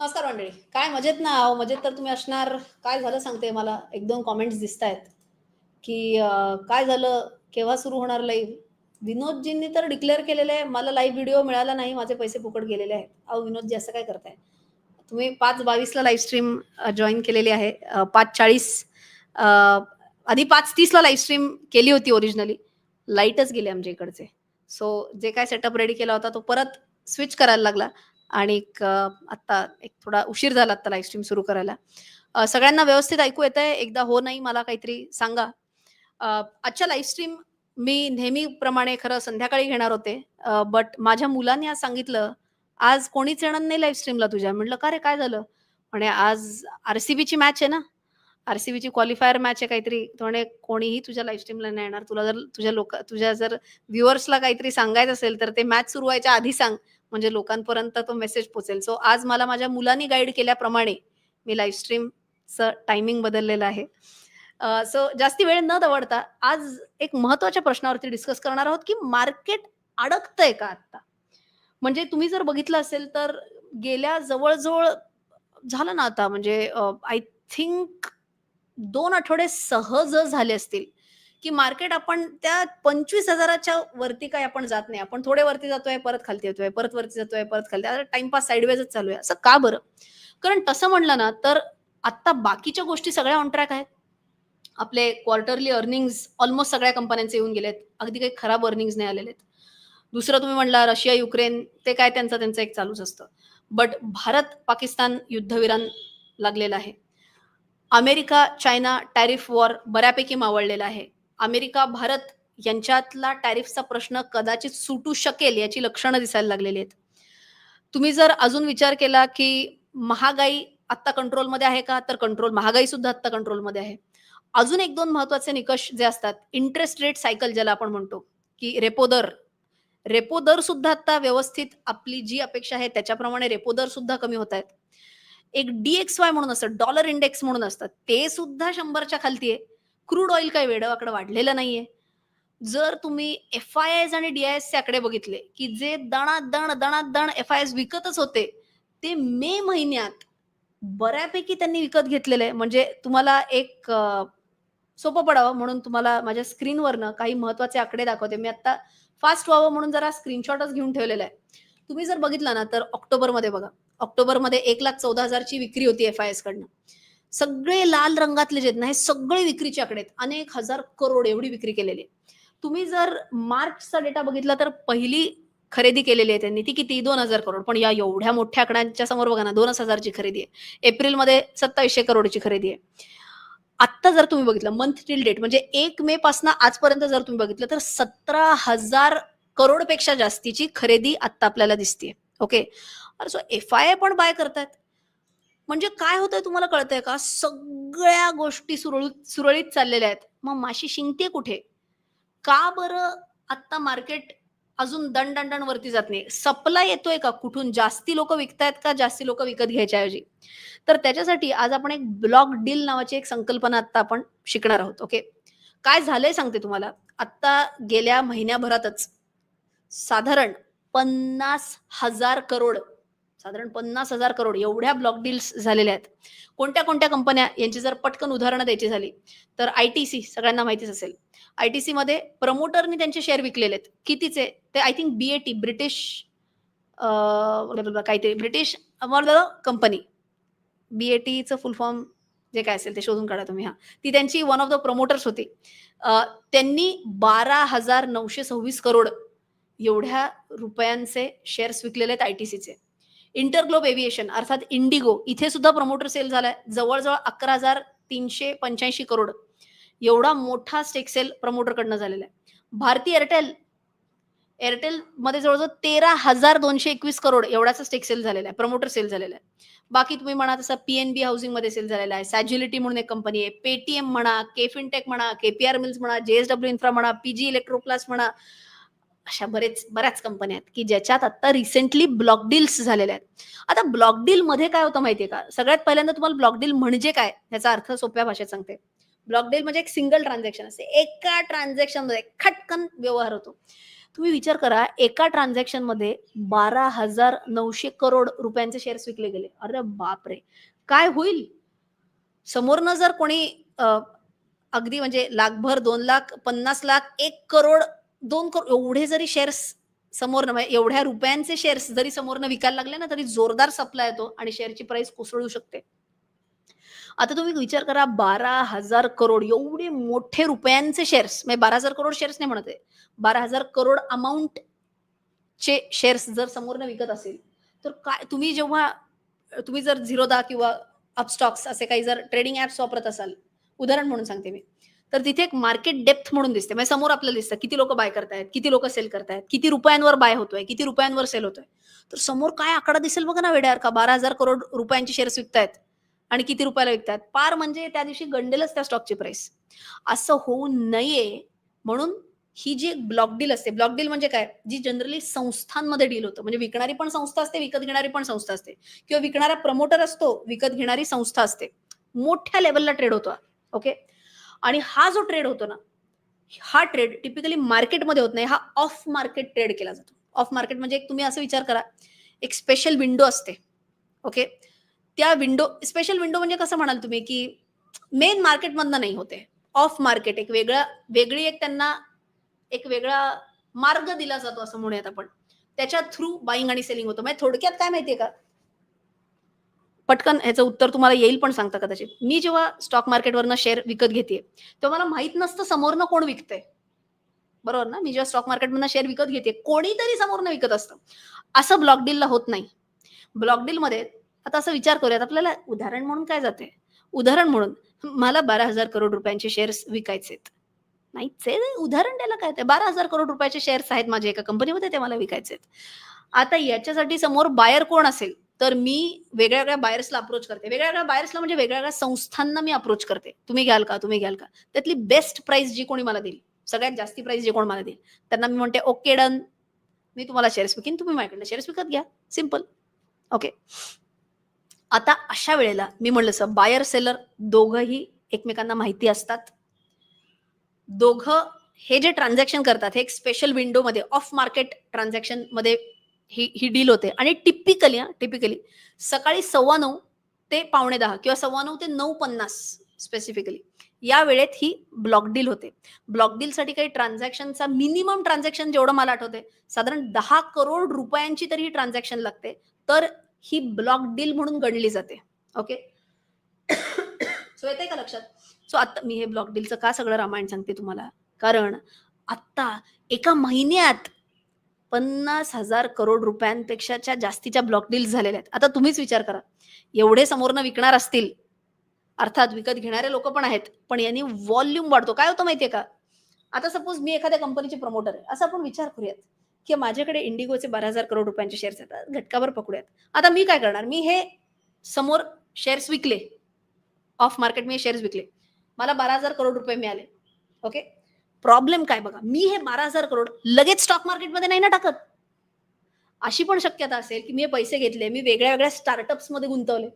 नमस्कार मंडळी. काय मजेत ना? अहो मजेत तर तुम्ही असणार. काय झालं सांगते मला? एक दोन कॉमेंट्स दिसत आहेत की अं, काय झालं? केव्हा सुरू होणार लाईव्ह विनोदजींनी तर डिक्लेअर केलेलं आहे मला लाईव्ह व्हिडिओ मिळाला नाही माझे पैसे फुकट गेलेले आहेत. अहो विनोदजी असं काय करताय? तुम्ही पाच बावीसला लाईव्ह स्ट्रीम जॉईन केलेली आहे. अं, पाच चाळीस अं, आधी पाच तीसला लाईव्ह स्ट्रीम केली होती ओरिजिनली लाईटच गेले आमच्या इकडचे. सो जे काय सेटअप रेडी केला होता तो परत स्विच करायला लागला. आणि एक, आत्ता एक थोडा उशीर झाला आत्ता लाईव्ह स्ट्रीम सुरू करायला. सगळ्यांना व्यवस्थित ऐकू येत आहे एकदा हो नाही मला काहीतरी सांगा. आजच्या लाईव्ह स्ट्रीम मी नेहमीप्रमाणे खरं संध्याकाळी घेणार होते. बट माझ्या मुलाने आज सांगितलं आज कोणीच येणार नाही लाईव्ह स्ट्रीमला तुझ्या. म्हटलं का रे काय झालं? म्हणे आज आर सी बीची मॅच आहे ना. आर सी क्वालिफायर मॅच आहे काहीतरी. थोडे कोणीही तुझ्या लाईव्ह स्ट्रीमला नाही येणार. तुला जर तुझ्या लोक तुझ्या जर व्ह्युअर्सला काहीतरी सांगायचं असेल तर ते मॅच सुरू व्हायच्या आधी सांग. म्हणजे लोकांपर्यंत तो मेसेज पोचेल सो आज मला माझ्या मुलांनी गाईड केल्याप्रमाणे मी लाईव्ह स्ट्रीमचं टायमिंग बदललेलं आहे. सो जास्ती वेळ न दवडता आज एक महत्त्वाच्या प्रश्नावरती डिस्कस करणार आहोत की मार्केट अडकतंय का आता म्हणजे तुम्ही जर बघितलं असेल तर गेल्या जवळजवळ झालं ना आता म्हणजे आय थिंक दोन आठवडे सहज झाले असतील की मार्केट आपण त्या पंचवीस हजाराच्या वरती काय आपण जात नाही. आपण थोडे वरती जातोय परत खालती येतोय परत वरती जातोय परत खालती आता टाइमपास साईडवेजच चालू आहे असं का बरं? कारण तसं म्हणलं ना तर आता बाकीच्या गोष्टी सगळ्या ऑन ट्रॅक आहेत. आपले क्वार्टरली अर्निंग्स ऑलमोस्ट सगळ्या कंपन्यांचे येऊन गेलेत. अगदी काही खराब अर्निंग्स नाही आलेले आहेत. दुसरं तुम्ही म्हणला रशिया युक्रेन ते काय त्यांचं त्यांचं एक चालूच असतं. बट भारत पाकिस्तान युद्धविरान लागलेला आहे. अमेरिका चायना टॅरिफ वॉर बऱ्यापैकी मावळलेला आहे. अमेरिका भारत यांच्यातला टॅरिफचा प्रश्न कदाचित सुटू शकेल याची लक्षणं दिसायला लागलेली आहेत. तुम्ही जर अजून विचार केला की महागाई आत्ता कंट्रोलमध्ये आहे का तर कंट्रोल महागाई सुद्धा आत्ता कंट्रोलमध्ये आहे. अजून एक दोन महत्त्वाचे निकष जे असतात इंटरेस्ट रेट सायकल ज्याला आपण म्हणतो की रेपो दर. रेपो दर सुद्धा आता व्यवस्थित आपली जी अपेक्षा आहे त्याच्याप्रमाणे रेपो दर सुद्धा कमी होत आहेत. एक डीएक्स वाय म्हणून असतं डॉलर इंडेक्स म्हणून असतं ते सुद्धा शंभरच्या खालती आहे क्रूड ऑइल काही वेडवाकडे वाढलेलं नाहीये. जर तुम्ही एफ आय एस आणि डीआयएसचे आकडे बघितले की जे दणादण दणादण एफ आय एस विकतच होते ते मे महिन्यात बऱ्यापैकी त्यांनी विकत घेतलेले आहे. म्हणजे तुम्हाला एक सोपं पडावं म्हणून तुम्हाला माझ्या स्क्रीनवरनं काही महत्त्वाचे आकडे दाखवते. मी आता फास्ट व्हावं म्हणून जरा स्क्रीनशॉटच घेऊन ठेवलेला आहे. तुम्ही जर बघितला ना तर ऑक्टोबरमध्ये बघा ऑक्टोबरमध्ये एक लाख चौदा हजारची विक्री होती एफ आय एस कडनं. सगळे लाल रंगातले जे आहेत ना हे सगळे विक्रीचे आकडे आहेत. अनेक हजार करोड एवढी विक्री केलेली आहे. तुम्ही जर मार्चचा डेटा बघितला तर पहिली खरेदी केलेली आहे त्यांनी ती किती? दोन हजार करोड. पण या एवढ्या मोठ्या आकड्यांच्या समोर बघा ना दोनच हजारची खरेदी आहे. एप्रिलमध्ये सत्तावीसशे करोडची खरेदी आहे. आत्ता जर तुम्ही बघितलं मंथ टिल डेट म्हणजे एक मे पासून आजपर्यंत जर तुम्ही बघितलं तर सतरा हजार करोडपेक्षा जास्तीची खरेदी आत्ता आपल्याला दिसते ओके? सो एफ आय पण बाय करतायत. म्हणजे काय होतंय तुम्हाला कळतंय का? सगळ्या गोष्टी सुरळीत सुरळीत चाललेल्या आहेत. मग माशी शिंकते कुठे? का बरं आत्ता मार्केट अजून दण वरती जात नाही? सप्लाय येतोय का कुठून? जास्ती लोक विकतायत का जास्ती लोक विकत घ्यायच्या ऐवजी तर त्याच्यासाठी आज आपण एक ब्लॉक डील नावाची एक संकल्पना आता आपण शिकणार आहोत. ओके? काय झालंय सांगते तुम्हाला? आत्ता गेल्या महिन्याभरातच साधारण पन्नास हजार करोड साधारण पन्नास हजार करोड एवढ्या ब्लॉक डील्स झालेल्या आहेत. कोणत्या कोणत्या कंपन्या यांची जर पटकन उदाहरणं द्यायची झाली तर आय टी सी सगळ्यांना माहितीच असेल. आय टी सी मध्ये प्रमोटरनी त्यांचे शेअर विकलेले आहेत. कितीचे? ते आय थिंक बीएटी ब्रिटिश काहीतरी ब्रिटिश कंपनी बीएटीचं फुल फॉर्म जे काय असेल ते शोधून काढा तुम्ही हा. ती त्यांची वन ऑफ द प्रमोटर्स होती. त्यांनी बारा हजार नऊशे सव्वीस करोड एवढ्या रुपयांचे शेअर्स विकलेले आहेत आयटीसीचे इंटरग्लोब एव्हिएशन अर्थात इंडिगो इथे सुद्धा प्रमोटर सेल झालाय. जवळजवळ अकरा हजार तीनशे पंच्याऐंशी करोड. एवढा मोठा स्टेक सेल प्रमोटरकडनं झालेला आहे. भारती एअरटेल एअरटेल मध्ये जवळजवळ तेरा हजार दोनशे एकवीस करोड एवढाचा स्टेक सेल झालेला आहे. प्रमोटर सेल झालेला आहे. बाकी तुम्ही म्हणा तसं पीएनबी हाऊसिंगमध्ये सेल झालेला आहे. सॅज्युलिटी म्हणून एक कंपनी आहे. पेटीएम म्हणा केफिनटेक म्हणा केपीआर मिल्स म्हणा जेएसडब्ल्यू इन्फ्रा म्हणा पीजी इलेक्ट्रोप्लास म्हणा अशा बरेच बऱ्याच कंपन्या आहेत की ज्याच्यात आता रिसेंटली ब्लॉक डील्स झालेल्या आहेत. आता ब्लॉक डील मध्ये काय होतं माहितीये का? सगळ्यात पहिल्यांदा तुम्हाला ब्लॉक डील म्हणजे काय? याचा अर्थ सोप्या भाषेत सांगते. ब्लॉक डील म्हणजे एक सिंगल ट्रान्झॅक्शन असते. एका ट्रान्झॅक्शनमध्ये खटकन व्यवहार होतो. तुम्ही विचार करा एका ट्रान्झॅक्शनमध्ये बारा हजार नऊशे करोड रुपयांचे शेअर्स विकले गेले. अरे बापरे! काय होईल? समोरनं जर कोणी अगदी म्हणजे लाखभर दोन लाख पन्नास लाख एक करोड दोन करोड एवढे जरी शेअर्स समोरनं म्हणजे एवढ्या रुपयांचे शेअर्स जरी समोरनं विकायला लागले ना तरी जोरदार सप्लाय येतो आणि शेअरची प्राइस कोसळू शकते. आता तुम्ही विचार करा बारा हजार करोड एवढे मोठे रुपयांचे शेअर्स म्हणजे बारा हजार करोड शेअर्स नाही म्हणते बारा हजार करोड अमाऊंट चे शेअर्स जर समोरनं विकत असेल तर काय तुम्ही जेव्हा तुम्ही जर झिरोदा किंवा अपस्टॉक्स असे काही जर ट्रेडिंग ऍप्स वापरत असाल उदाहरण म्हणून सांगते मी. तर तिथे एक मार्केट डेप्थ म्हणून दिसते. म्हणजे समोर आपल्याला दिसतं किती लोक बाय करतायत किती लोक सेल करतायत किती रुपयांवर बाय होतोय किती रुपयांवर सेल होतोय. तर समोर काय आकडा दिसेल बघा ना वेड्यार का बारा हजार करोड रुपयांचे शेअर्स विकतायत आणि किती रुपयाला विकतायत पार म्हणजे त्या दिवशी गंडेलच त्या स्टॉकची प्राइस असं होऊ नये म्हणून ही जी एक ब्लॉक डील असते ब्लॉक डील म्हणजे काय? जी जनरली संस्थांमध्ये डील होतं. म्हणजे विकणारी पण संस्था असते विकत घेणारी पण संस्था असते. किंवा विकणारा प्रमोटर असतो विकत घेणारी संस्था असते. मोठ्या लेवलला ट्रेड होतो ओके आणि हा जो ट्रेड होतो ना हा ट्रेड टिपिकली मार्केटमध्ये होत नाही हा ऑफ मार्केट ट्रेड केला जातो. ऑफ मार्केट म्हणजे एक तुम्ही असं विचार करा एक स्पेशल विंडो असते. ओके त्या विंडो स्पेशल विंडो म्हणजे कसं म्हणाल तुम्ही की मेन मार्केटमधनं नाही होते. ऑफ मार्केट एक वेगळा वेगळी एक त्यांना एक वेगळा मार्ग दिला जातो असं म्हणूयात आपण. त्याच्या थ्रू बाईंग आणि सेलिंग होतं. म्हणजे थोडक्यात काय माहितीये का? पटकन ह्याचं उत्तर तुम्हाला येईल पण सांगता कदाचित. मी जेव्हा स्टॉक मार्केटवरनं शेअर विकत घेते तेव्हा मला माहीत नसतं समोरनं कोण विकतंय. बरोबर ना? मी जेव्हा स्टॉक मार्केटमधनं शेअर विकत घेते कोणीतरी समोरनं विकत असतं. असं ब्लॉक डीलला होत नाही. ब्लॉक डीलमध्ये आता असं विचार करूयात आपल्याला उदाहरण म्हणून काय जाते उदाहरण म्हणून मला बारा हजार करोड रुपयांचे शेअर्स विकायचे नाहीच आहे उदाहरण द्यायला काय ते? बारा हजार करोड रुपयाचे शेअर्स आहेत माझ्या एका कंपनीमध्ये ते मला विकायचे आता याच्यासाठी समोर बायर कोण असेल? तर मी वेगळ्या वेगळ्या बायर्सला अप्रोच करते. वेगळ्या वेगळ्या बायर्सला म्हणजे वेगळ्या वेगळ्या संस्थांना मी अप्रोच करते. तुम्ही घ्याल का? तुम्ही घ्याल का? त्यातली बेस्ट प्राइस जी कोणी मला देईल सगळ्यात जास्ती प्राइस जे कोण मला देईल त्यांना मी म्हणते ओके डन मी तुम्हाला शेअर्स विकीन तुम्ही माझ्याकडनं शेअर्स विकत घ्या. सिंपल ओके आता अशा वेळेला मी म्हणलं सर बायर सेलर दोघंही एकमेकांना माहिती असतात. दोघं हे जे ट्रान्झॅक्शन करतात हे एक स्पेशल विंडोमध्ये ऑफ मार्केट ट्रान्झॅक्शनमध्ये ही ही डील होते. आणि टिपिकली टिपिकली सकाळी सव्वा नऊ ते पावणे दहा किंवा सव्वा नऊ ते नऊ पन्नास स्पेसिफिकली या वेळेत ही ब्लॉक डील होते. ब्लॉक डीलसाठी काही ट्रान्झॅक्शनचा मिनिमम ट्रान्झॅक्शन जेवढं मला आठवते साधारण दहा करोड रुपयांची तरी ही ट्रान्झॅक्शन लागते. तर ही ब्लॉक डील म्हणून गणली जाते. ओके सो येते का लक्षात? सो आता मी हे ब्लॉक डीलचं का सगळं रामायण सांगते तुम्हाला? कारण आत्ता एका महिन्यात पन्नास हजार करोड रुपयांपेक्षाच्या जास्तीच्या ब्लॉक डील्स झालेल्या आहेत. आता तुम्हीच विचार करा. एवढे समोरनं विकणार असतील अर्थात विकत घेणारे लोक पण आहेत पण यांनी व्हॉल्यूम वाढतो. काय होतं माहितीये का? आता सपोज मी एखाद्या कंपनीचे प्रमोटर आहे. असं आपण विचार करूयात की माझ्याकडे इंडिगोचे बारा हजार करोड रुपयांचे शेअर्स आहेत. घटकावर पकडूयात. आता मी काय करणार? मी हे समोर शेअर्स विकले. ऑफ मार्केट मी शेअर्स विकले. मला बारा हजार करोड रुपये मिळाले. ओके प्रॉब्लेम काय बघा? मी हे बारा हजार करोड लगेच स्टॉक मार्केटमध्ये नाही ना टाकत. अशी पण शक्यता असेल की मी हे पैसे घेतले मी वेगळ्या वेगळ्या स्टार्टअप्समध्ये गुंतवले.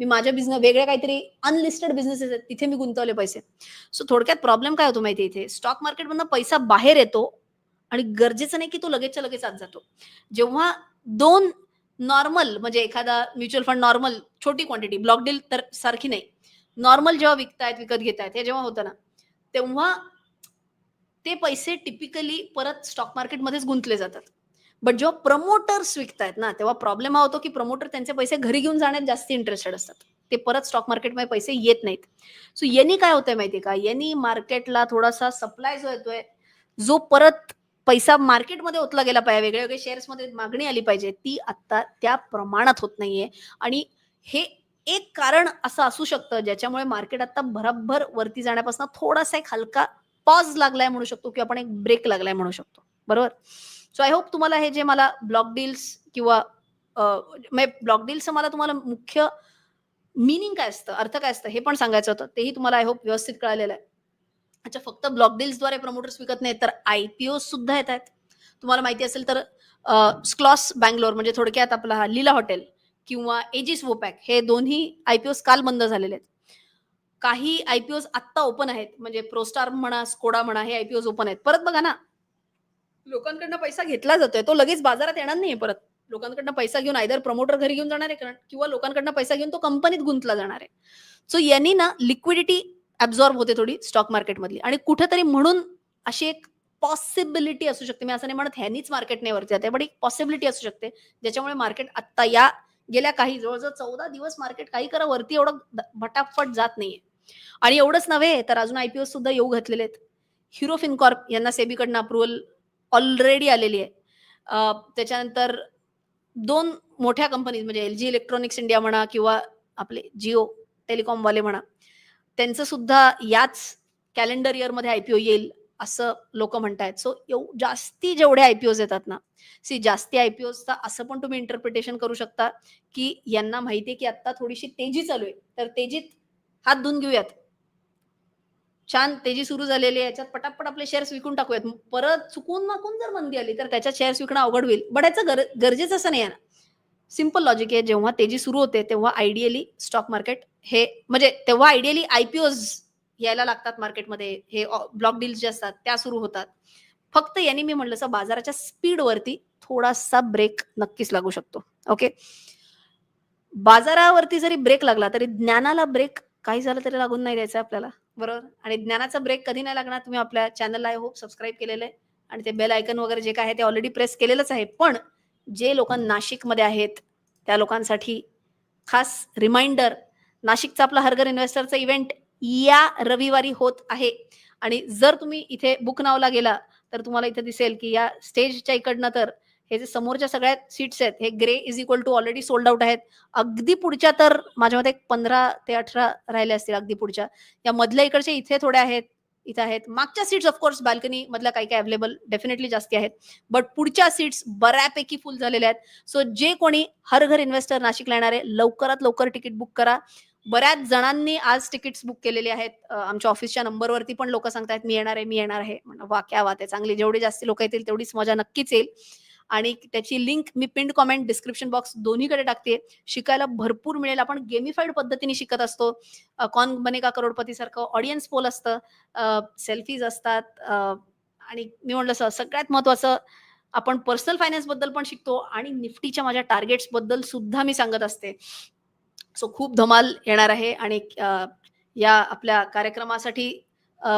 मी माझ्या बिझनेस वेगळ्या काहीतरी अनलिस्टेड बिझनेसेस आहेत तिथे मी गुंतवले पैसे. सो थोडक्यात प्रॉब्लेम काय होतो माहिती इथे? स्टॉक मार्केटमधनं पैसा बाहेर येतो आणि गरजेचं नाही की तो लगेचच्या लगेच आत जातो. जेव्हा दोन नॉर्मल म्हणजे एखादा म्युच्युअल फंड नॉर्मल छोटी क्वांटिटी ब्लॉक डील तर सारखी नाही. नॉर्मल जेव्हा विकतायत विकत घेतायत हे जेव्हा होतं ना तेव्हा ते पैसे टिपिकली परत स्टॉक मार्केटमध्येच गुंतले जातात. बट जेव्हा प्रमोटर्स विकतायत ना तेव्हा प्रॉब्लेम हा होतो की प्रमोटर त्यांचे पैसे घरी घेऊन जाण्यात जास्त इंटरेस्टेड असतात. ते परत स्टॉक मार्केटमध्ये पैसे येत नाहीत. सो यांनी काय होतंय माहितीये का? यांनी मार्केटला थोडासा सप्लाय जो येतोय जो परत पैसा मार्केटमध्ये ओतला गेला पाहिजे वेगळ्या वेगळ्या शेअर्समध्ये मागणी आली पाहिजे ती आता त्या प्रमाणात होत नाहीये. आणि हे एक कारण असं असू शकतं ज्याच्यामुळे मार्केट आता भराभर वरती जाण्यापासून थोडासा एक हलका पॉज लागलाय म्हणू शकतो किंवा आपण एक ब्रेक लागलाय म्हणू शकतो. बरोबर? सो आय होप तुम्हाला हे जे मला ब्लॉक डील्स किंवा ब्लॉक म्हणजे डील्स मला तुम्हाला मुख्य मिनिंग काय असतं अर्थ काय असतं हे पण सांगायचं होतं. तेही तुम्हाला आय होप व्यवस्थित कळालेलं आहे. अच्छा फक्त ब्लॉक डील्सद्वारे प्रमोटर्स विकत नाही तर आयपीओ सुद्धा येत आहेत. तुम्हाला माहिती असेल तर स्क्लॉस बँगलोर म्हणजे थोडक्यात आपला हा लीला हॉटेल किंवा एजिस वोपॅक हे दोन्ही आयपीओ काल बंद झालेले आहेत. काही आयपीओ आत्ता ओपन आहेत. म्हणजे प्रोस्टार म्हणा स्कोडा म्हणा हे आयपीओ ओपन आहेत. परत बघा ना. लोकांकडनं पैसा घेतला जातोय. तो लगेच बाजारात येणार नाही परत. लोकांकडनं पैसा घेऊन आयदर प्रमोटर घरी घेऊन जाणार आहे कारण- किंवा लोकांकडनं पैसा घेऊन तो कंपनीत गुंतला जाणार आहे. सो यांनी ना लिक्विडिटी ऍब्झॉर्ब होते थोडी स्टॉक मार्केटमधली आणि कुठेतरी म्हणून अशी एक पॉसिबिलिटी असू शकते. मी असं नाही म्हणत ह्यानीच मार्केट नाही वरती जाते पण एक पॉसिबिलिटी असू शकते. ज्याच्यामुळे मार्केट आत्ता या गेल्या काही जवळजवळ चौदा दिवस मार्केट काही करा वरती एवढं भटापट भटाफट जात नाहीये. आणि एवढंच नव्हे तर अजून आयपीओ सुद्धा येऊ घातलेले आहेत. हिरो फिनकॉर्प यांना सेबीकडनं अप्रुव्हल ऑलरेडी आलेली आहे. त्याच्यानंतर दोन मोठ्या कंपनीज म्हणजे एल जी इलेक्ट्रॉनिक्स इंडिया म्हणा किंवा आपले जिओ टेलिकॉमवाले म्हणा त्यांचं सुद्धा याच कॅलेंडर इयरमध्ये आयपीओ येईल असं लोक म्हणतायत. सो एव जास्ती जेवढे आयपीओज येतात ना सी जास्ती आयपीओजचा असं पण तुम्ही इंटरप्रिटेशन करू शकता की यांना माहितीये की आता थोडीशी तेजी चालू आहे. तर तेजीत हात धुवून घेऊयात. छान तेजी सुरू झालेली आहे. याच्यात पटापट आपले शेअर्स विकून टाकूयात. परत चुकून माकून जर मंदी आली तर त्याच्यात शेअर्स विकणं अवघड होईल. बट याचं गर, गरजेचं असं नाही आहे ना. सिंपल लॉजिक आहे. जेव्हा तेजी सुरू होते तेव्हा आयडियली स्टॉक मार्केट हे म्हणजे तेव्हा आयडियली आयपीओज यायला लागतात मार्केटमध्ये. हे ब्लॉक डील्स जे असतात त्या सुरू होतात. फक्त यांनी मी म्हणलं असं बाजाराच्या स्पीडवरती थोडासा ब्रेक नक्कीच लागू शकतो. ओके बाजारावरती जरी ब्रेक लागला तरी ज्ञानाला ब्रेक काही झालं तरी लागून नाही द्यायचं आपल्याला. बरोबर? आणि ज्ञानाचा ब्रेक कधी नाही लागणार तुम्ही आपल्या चॅनलला आय होप सबस्क्राईब केलेलं आहे. आणि ते बेल आयकन वगैरे जे काय आहे ते ऑलरेडी प्रेस केलेलंच आहे. पण जे लोक नाशिकमध्ये आहेत त्या लोकांसाठी खास रिमाइंडर नाशिकचा आपला हरगर इन्व्हेस्टरचा इव्हेंट या रविवारी होत आहे. आणि जर तुम्ही इथे बुक नावला गेला तर तुम्हाला इथे दिसेल की या स्टेजच्या इकडनं तर हे जे समोरच्या सगळ्या सीट्स आहेत हे grey is equal to already sold out आहेत. अगदी पुढच्या तर माझ्या मते पंधरा ते अठरा राहिले असतील अगदी पुढच्या. या मधल्या इकडच्या इथे थोड्या आहेत इथे आहेत. मागच्या सीट्स ऑफकोर्स बाल्कनी मधल्या काही काही अवेलेबल डेफिनेटली जास्ती आहेत. बट पुढच्या सीट्स बऱ्यापैकी फुल झालेल्या आहेत. सो जे कोणी हर घर इन्व्हेस्टर नाशिकला येणार आहे लवकरात लवकर तिकीट बुक करा. बऱ्याच जणांनी आज तिकीट्स बुक केलेली आहेत. आमच्या ऑफिसच्या नंबरवरती पण लोक सांगतायत मी येणार आहे मी येणार आहे. वा क्या वात आहे. चांगली जेवढी जास्त लोक येतील तेवढीच मजा नक्कीच येईल. आणि त्याची लिंक मी पिंड कॉमेंट डिस्क्रिप्शन बॉक्स दोन्हीकडे टाकते. शिकायला भरपूर मिळेल. आपण गेमिफाईड पद्धतीने शिकत असतो. कॉन बनेगा करोडपती सारखं ऑडियन्स पोल असतं. सेल्फीज असतात. आणि मी म्हणलं असं सगळ्यात महत्वाचं आपण पर्सनल फायनान्सबद्दल पण शिकतो आणि निफ्टीच्या माझ्या टार्गेट्सबद्दल सुद्धा मी सांगत असते. सो खूप धमाल येणार आहे आणि या आपल्या कार्यक्रमासाठी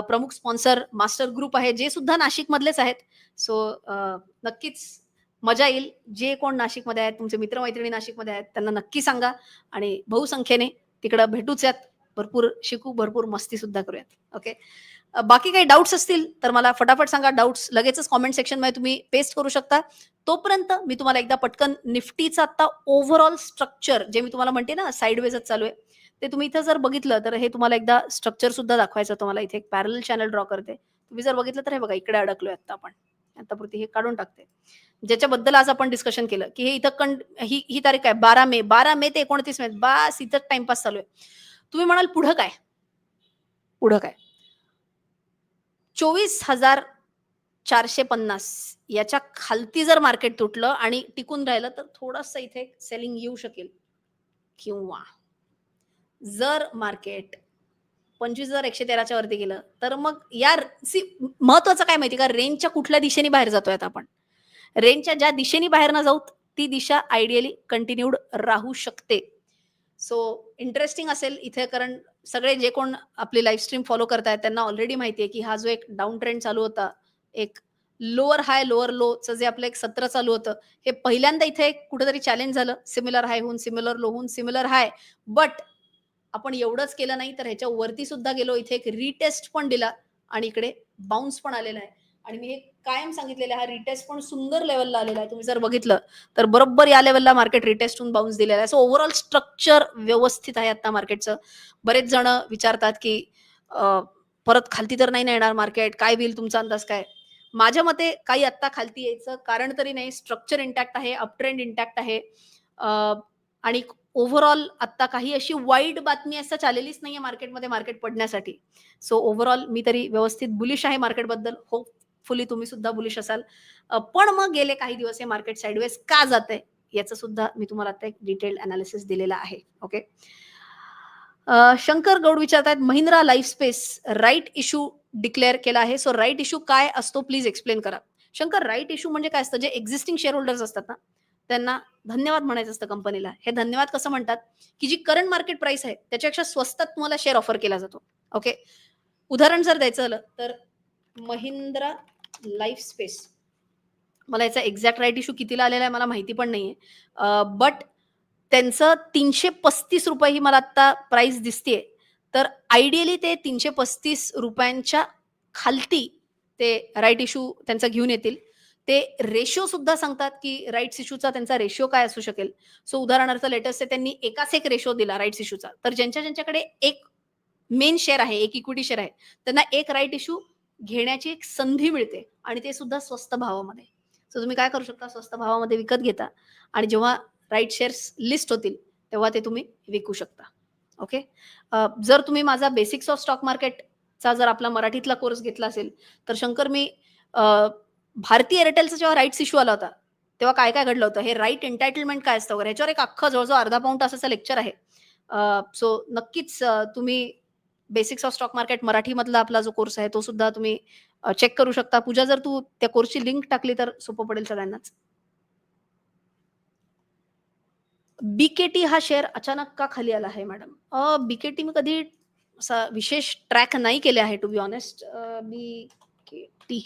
प्रमुख स्पॉन्सर मास्टर ग्रुप आहे जे सुद्धा नाशिक मधलेच आहेत सो नक्कीच मजा येईल. जे कोण नाशिकमध्ये आहेत तुमचे मित्रमैत्रिणी नाशिकमध्ये आहेत त्यांना नक्की सांगा. आणि बहुसंख्येने तिकडं भेटूच यात. भरपूर शिकू भरपूर मस्ती सुद्धा करूयात. ओके बाकी काही डाऊट्स असतील तर मला फटाफट सांगा. डाऊट्स लगेचच कॉमेंट सेक्शनमध्ये तुम्ही पेस्ट करू शकता. तोपर्यंत मी तुम्हाला एकदा पटकन निफ्टीचा आता ओव्हरऑल स्ट्रक्चर जे मी तुम्हाला म्हणते ना साईड वेजच चालू आहे ते तुम्ही इथं जर बघितलं तर हे तुम्हाला एकदा स्ट्रक्चर सुद्धा दाखवायचं तुम्हाला इथे एक पॅरल चॅनल ड्रॉ करते. तुम्ही जर बघितलं तर हे बघा इकडे अडकलोय आता आपण. आतापुरती हे काढून टाकते. ज्याच्याबद्दल आज आपण डिस्कशन केलं की हे इथं कं ही ही तारीख आहे बारा मे बारा मे ते एकोणतीस मे बास इथं टाइमपास चालू आहे. तुम्ही म्हणाल पुढं काय? पुढं काय? चोवीस हजार चारशे पन्नास याच्या खालती जर मार्केट तुटलं आणि टिकून राहिलं तर थोडस इथे सेलिंग येऊ शकेल. किंवा जर मार्केट पंचवीस हजार एकशे तेराच्या वरती गेलं तर मग या सी महत्वाचं काय माहिती का? रेंजच्या कुठल्या दिशेने बाहेर जातोय आपण. रेंजच्या ज्या दिशेने बाहेर न जाऊ ती दिशा आयडियली कंटिन्यूड राहू शकते. सो इंटरेस्टिंग असेल इथे कारण सगळे जे कोण आपली लाईव्ह स्ट्रीम फॉलो करतायत त्यांना ऑलरेडी माहिती आहे की हा जो एक डाऊन ट्रेंड चालू होता एक लोअर हाय लोअर लोचं जे आपलं एक सत्र चालू होतं हे पहिल्यांदा इथे एक कुठेतरी चॅलेंज झालं. सिमिलर हाय होऊन सिमिलर लो होऊन सिमिलर हाय बट आपण एवढंच केलं नाही तर ह्याच्या वरती सुद्धा गेलो इथे एक रिटेस्ट पण दिला आणि इकडे बाउन्स पण आलेला आहे. आणि मी हे कायम सांगितलेलं आहे, हा रिटेस्ट पण सुंदर लेवलला आलेला आहे. तुम्ही जर बघितलं तर बरोबर या लेवलला मार्केट रिटेस्ट होऊन बाउन्स दिलेला आहे. सो ओव्हरऑल स्ट्रक्चर व्यवस्थित आहे आता मार्केटचं बरेच जण विचारतात की परत खालती तर नाही ना येणार मार्केट काय होईल तुमचा अंदाज काय? माझ्या मते काही आत्ता खालती यायचं कारण तरी नाही. स्ट्रक्चर इंटॅक्ट आहे अपट्रेंड इंटॅक्ट आहे. आणि ओव्हरऑल आता काही अशी वाईट बातमी असं चाललेलीच नाहीये मार्केटमध्ये मार्केट पडण्यासाठी. सो ओव्हरऑल मी तरी व्यवस्थित बुलिश आहे मार्केटबद्दल. होपफुली तुम्ही सुद्धा बुलिश असाल. पण मग गेले काही दिवस हे मार्केट साईडवेज का जात आहे याचं सुद्धा मी तुम्हाला आता एक डिटेल्ड अनालिसिस दिलेला आहे. Okay Shankar Gaud विचारतायत Mahindra Lifespace right issue declare केला आहे. सो राईट इश्यू काय असतो? प्लीज एक्सप्लेन करा. शंकर राईट इश्यू म्हणजे काय असतं? जे एक्झिस्टिंग शेअर होल्डर्स असतात ना त्यांना धन्यवाद म्हणायचं असतं कंपनीला हे धन्यवाद कसं म्हणतात? की जी करंट मार्केट प्राइस आहे त्याच्यापेक्षा स्वस्तात तुम्हाला शेअर ऑफर केला जातो. ओके उदाहरण जर द्यायचं झालं तर महिंद्रा लाईफ स्पेस मला याचा एक्झॅक्ट राईट इश्यू कितीला आलेला आहे मला माहिती पण नाहीये. बट त्यांचं तीनशे पस्तीस रुपये ही मला आता प्राइस दिसतेय. तर आयडियली ते तीनशे पस्तीस रुपयांच्या खालती ते राईट इश्यू त्यांचा घेऊन येतील. ते रेशिओ सुद्धा सांगतात की राईट्स इश्यूचा त्यांचा रेशिओ काय असू शकेल. सो उदाहरणार्थ लेटेस्ट त्यांनी एकाच एक रेशो दिला राईट्स इश्यूचा तर ज्यांच्या ज्यांच्याकडे एक मेन शेअर आहे एक इक्विटी शेअर आहे त्यांना एक राईट इश्यू घेण्याची एक संधी मिळते आणि ते सुद्धा स्वस्त भावामध्ये. सो तुम्ही काय करू शकता? स्वस्त भावामध्ये विकत घेता आणि जेव्हा राईट शेअर्स लिस्ट होतील तेव्हा ते तुम्ही विकू शकता. ओके जर तुम्ही माझा बेसिक्स ऑफ स्टॉक मार्केटचा जर आपला मराठीतला कोर्स घेतला असेल तर शंकर मी भारतीय एअरटेलचा जेव्हा राईट्स इश्यू आला होता तेव्हा काय काय घडलं होतं? हे राईट एंटायटलमेंट काय असतं वगैरे? ह्याच्यावर एक अख्खा जवळजवळ अर्धा पाऊण तासाचं लेक्चर आहे. सो नक्कीच तुम्ही बेसिक्स ऑफ स्टॉक मार्केट मराठीमधला आपला जो कोर्स आहे तो सुद्धा तुम्ही चेक करू शकता. पूजा जर तू त्या कोर्सची लिंक टाकली तर सोपं पडेल सगळ्यांनाच. बीकेटी हा शेअर अचानक का खाली आला आहे मॅडम बीकेटी मी कधी असा विशेष ट्रॅक नाही केले आहे to be honest B T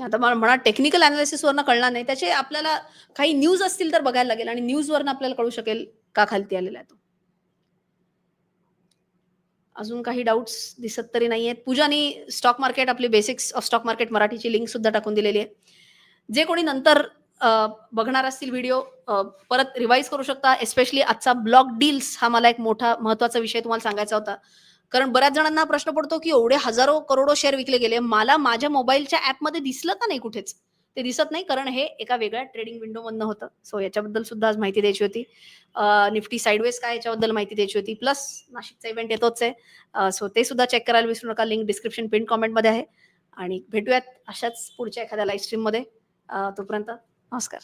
आता मला म्हणा टेक्निकल अनालिसिसवरनं कळणार नाही. त्याचे आपल्याला काही न्यूज असतील तर बघायला लागेल आणि न्यूज वरनं आपल्याला कळू शकेल का खालती आलेला आहे तो. अजून काही डाऊट्स दिसत तरी नाहीयेत. पूजानी स्टॉक मार्केट आपली बेसिक्स ऑफ स्टॉक मार्केट मराठीची लिंक सुद्धा टाकून दिलेली आहे. जे कोणी नंतर बघणार असतील व्हिडिओ परत रिवाईज करू शकता. एस्पेशली आजचा ब्लॉक डील्स हा मला एक मोठा महत्त्वाचा विषय तुम्हाला सांगायचा होता. कारण बऱ्याच जणांना प्रश्न पडतो की एवढे हजारो करोडो शेअर विकले गेले. मला माझ्या मोबाईलच्या ऍपमध्ये दिसलं का नाही कुठेच? ते दिसत नाही कारण हे एका वेगळ्या ट्रेडिंग विंडो मधनं होतं. सो याच्याबद्दल सुद्धा आज माहिती द्यायची होती. निफ्टी साईडवेज काय याच्याबद्दल माहिती द्यायची होती. प्लस नाशिकचा इव्हेंट येतोच आहे. सो ते सुद्धा चेक करायला विसरू नका. लिंक डिस्क्रिप्शन पिन कॉमेंटमध्ये आहे. आणि भेटूयात अशाच पुढच्या एखाद्या लाईव्ह स्ट्रीममध्ये तोपर्यंत नमस्कार.